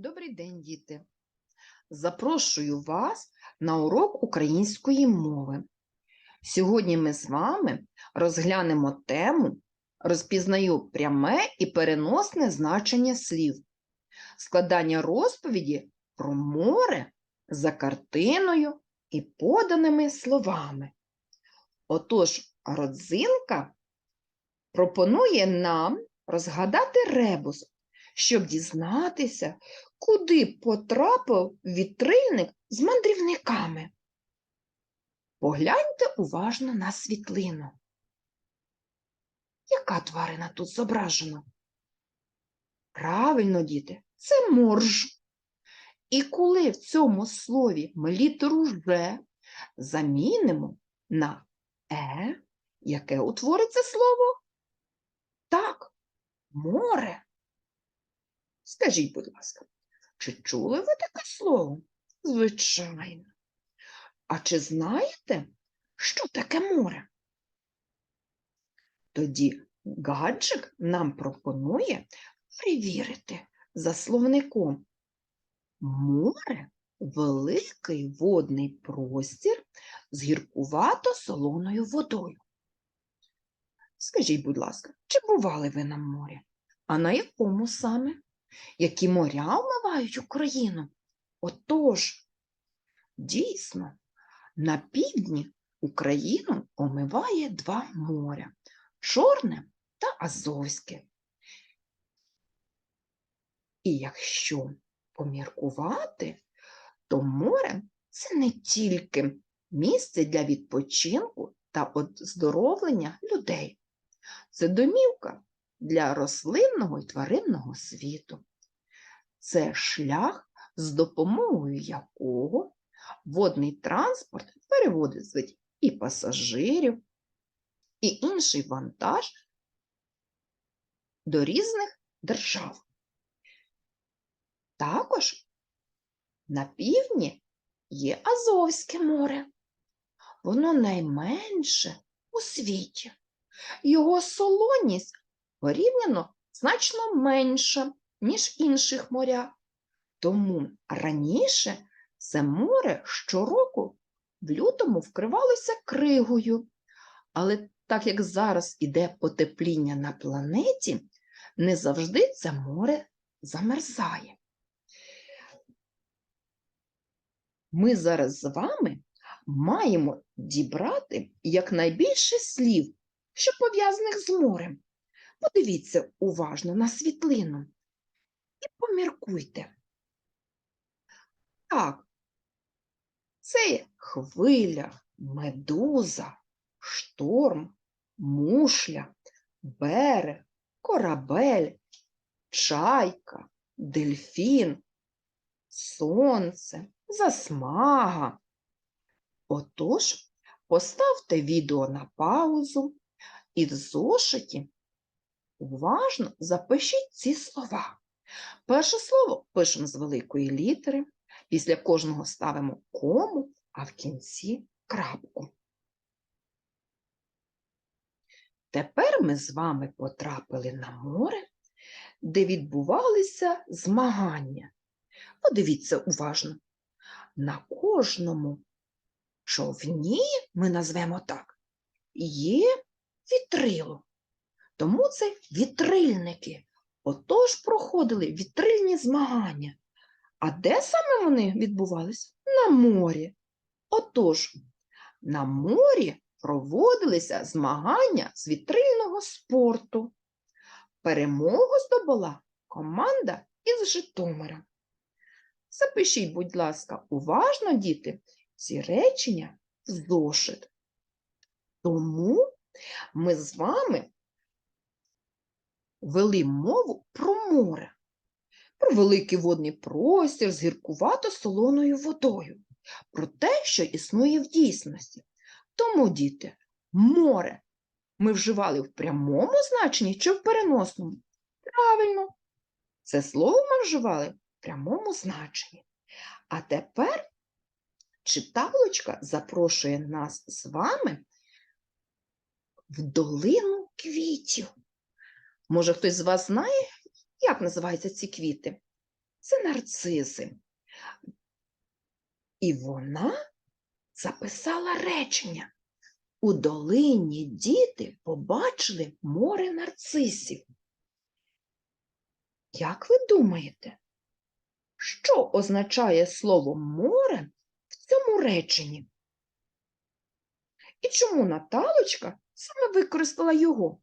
Добрий день, діти! Запрошую вас на урок української мови. Сьогодні ми з вами розглянемо тему Розпізнаю пряме і переносне значення слів, складання розповіді про море за картиною і поданими словами. Отож, родзинка пропонує нам розгадати ребус, щоб дізнатися, куди потрапив вітрильник з мандрівниками. Погляньте уважно на світлину. Яка тварина тут зображена? Правильно, діти, це морж. І коли в цьому слові ми літеру «ж» замінимо на е, яке утвориться слово? Так, море. Скажіть, будь ласка, чи чули ви таке слово? Звичайно. А чи знаєте, що таке море? Тоді гаджик нам пропонує перевірити за словником. Море великий водний простір з гіркувато-солоною водою. Скажіть, будь ласка, чи бували ви на морі? А на якому саме? Які моря омивають Україну? Отож, дійсно, на півдні Україну омиває два моря Чорне та Азовське. І якщо поміркувати, то море це не тільки місце для відпочинку та оздоровлення людей, це домівка для рослинного і тваринного світу. Це шлях, з допомогою якого водний транспорт перевозить і пасажирів, і інший вантаж до різних держав. Також на півдні є Азовське море. Воно найменше у світі. Його солоність порівняно значно менша, ніж інших моря. Тому раніше це море щороку в лютому вкривалося кригою. Але так як зараз іде потепління на планеті, не завжди це море замерзає. Ми зараз з вами маємо дібрати якнайбільше слів, що пов'язаних з морем. Подивіться уважно на світлину і поміркуйте. Так, це хвиля, медуза, шторм, мушля, берег, корабель, чайка, дельфін, сонце, засмага. Отож, поставте відео на паузу і в зошиті уважно запишіть ці слова. Перше слово пишемо з великої літери, після кожного ставимо кому, а в кінці крапку. Тепер ми з вами потрапили на море, де відбувалися змагання. Подивіться уважно. На кожному човні, ми назвемо так, є вітрило. Тому це вітрильники. Отож проходили вітрильні змагання. А де саме вони відбувались? На морі. Отож, на морі проводилися змагання з вітрильного спорту. Перемогу здобула команда із Житомира. Запишіть, будь ласка, уважно, діти, ці речення в зошит. Тому ми з вами вели мову про море, про великий водний простір з гіркувато-солоною водою, про те, що існує в дійсності. Тому, діти, море ми вживали в прямому значенні чи в переносному? Правильно, це слово ми вживали в прямому значенні. А тепер читалочка запрошує нас з вами в долину квітів. Може, хтось з вас знає, як називаються ці квіти? це нарциси. І вона записала речення. У долині діти побачили море нарцисів. Як ви думаєте, що означає слово море в цьому реченні? І чому Наталочка саме використала його?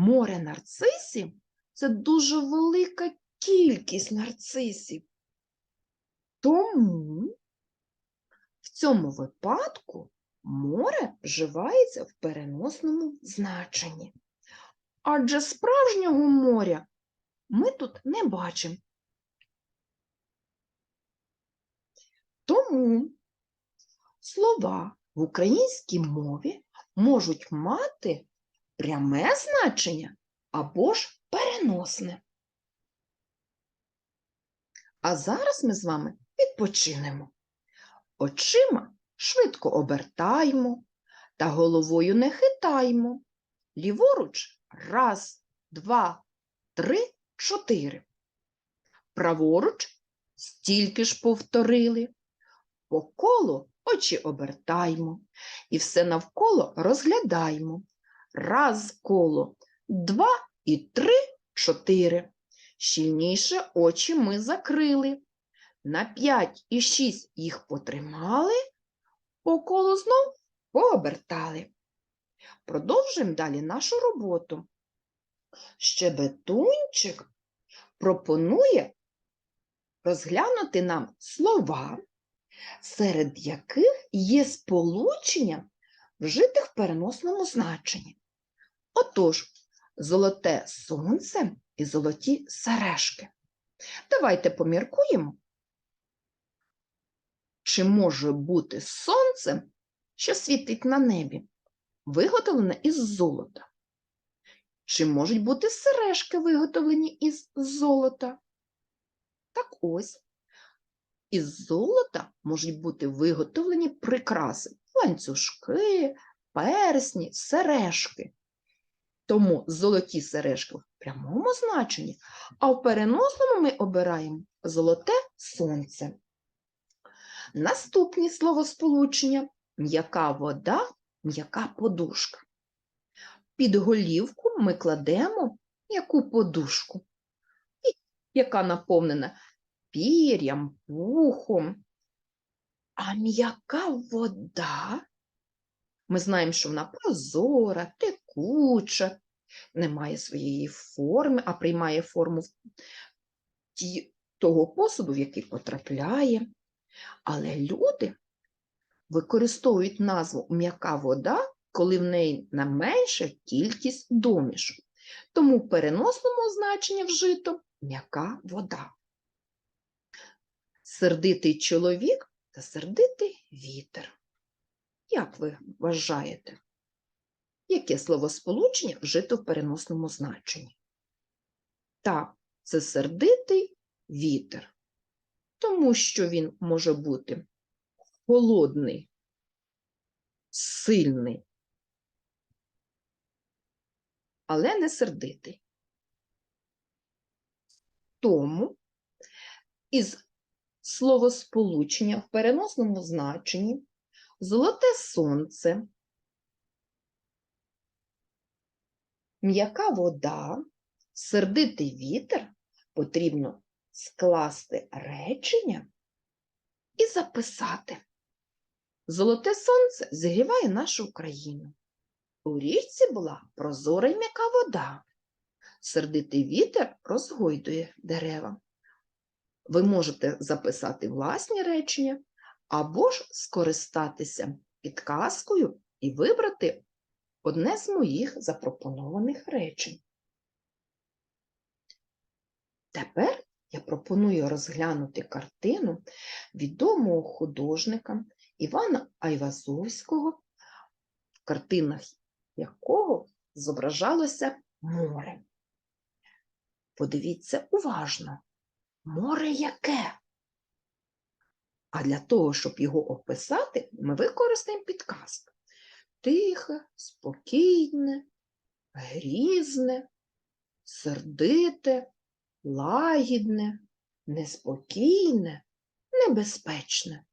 Море нарцисів це дуже велика кількість нарцисів. Тому в цьому випадку море вживається в переносному значенні. Адже справжнього моря ми тут не бачимо. Тому слова в українській мові можуть мати пряме значення або ж переносне. А зараз ми з вами відпочинемо. Очима швидко обертаємо та головою не хитаємо. Ліворуч раз, два, три, чотири. Праворуч стільки ж повторили. По колу очі обертаємо і все навколо розглядаємо. Раз коло, два і три, чотири. Щільніше очі ми закрили. На п'ять і шість їх потримали, по колу знов пообертали. Продовжуємо далі нашу роботу. Щебетунчик пропонує розглянути нам слова, серед яких є сполучення, вжитих в переносному значенні. Отож, золоте сонце і золоті сережки. Давайте поміркуємо, чи може бути сонце, що світить на небі, виготовлене із золота? Чи можуть бути сережки, виготовлені із золота? Так ось, із золота можуть бути виготовлені прикраси, ланцюжки, персні, сережки. Тому золоті сережки в прямому значенні, а в переносному ми обираємо золоте сонце. Наступні словосполучення м'яка вода, м'яка подушка. Під голівку ми кладемо м'яку подушку, яка наповнена пір'ям, пухом. А м'яка вода, ми знаємо, що вона прозора, текуча, не має своєї форми, а приймає форму ті- того посуду, в який потрапляє. Але люди використовують назву м'яка вода, коли в неї найменша кількість домішок. Тому в переносному значенні вжито м'яка вода. Сердитий чоловік та сердитий вітер. Як ви вважаєте? Яке словосполучення вжито в переносному значенні? Так, це сердитий вітер, тому що він може бути холодний, сильний, але не сердитий. Тому із словосполучення в переносному значенні золоте сонце, м'яка вода, сердитий вітер потрібно скласти речення і записати. Золоте сонце зігріває нашу Україну. У річці була прозора й м'яка вода. Сердитий вітер розгойдує дерева. Ви можете записати власні речення або ж скористатися підказкою і вибрати одне з моїх запропонованих речень. Тепер я пропоную розглянути картину відомого художника Івана Айвазовського, в картинах якого зображалося море. Подивіться уважно, море яке? А для того, щоб його описати, ми використаємо підказку. Тихе, спокійне, грізне, сердите, лагідне, неспокійне, небезпечне.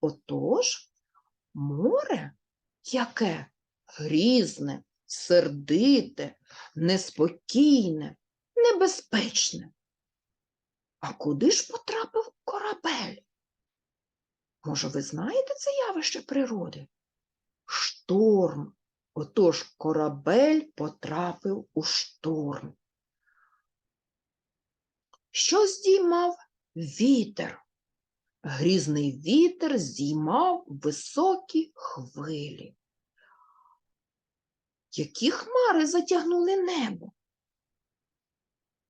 Отож, море яке грізне, сердите, неспокійне, небезпечне. А куди ж потрапив корабель? Може, ви знаєте це явище природи? Шторм. Отож корабель потрапив у шторм. Що здіймав вітер? Грізний вітер здіймав високі хвилі. Які хмари затягнули небо?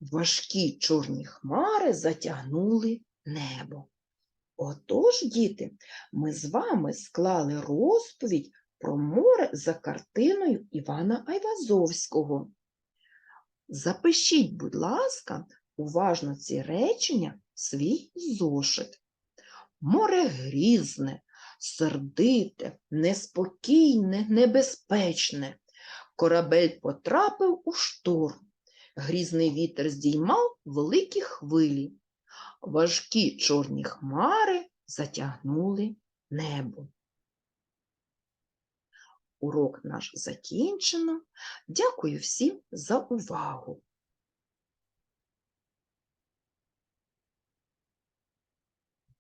Важкі чорні хмари затягнули небо. Отож, діти, ми з вами склали розповідь про море за картиною Івана Айвазовського. Запишіть, будь ласка, уважно ці речення в свій зошит. Море грізне, сердите, неспокійне, небезпечне. Корабель потрапив у шторм. Грізний вітер здіймав великі хвилі. Важкі чорні хмари затягнули небо. Урок наш закінчено. Дякую всім за увагу.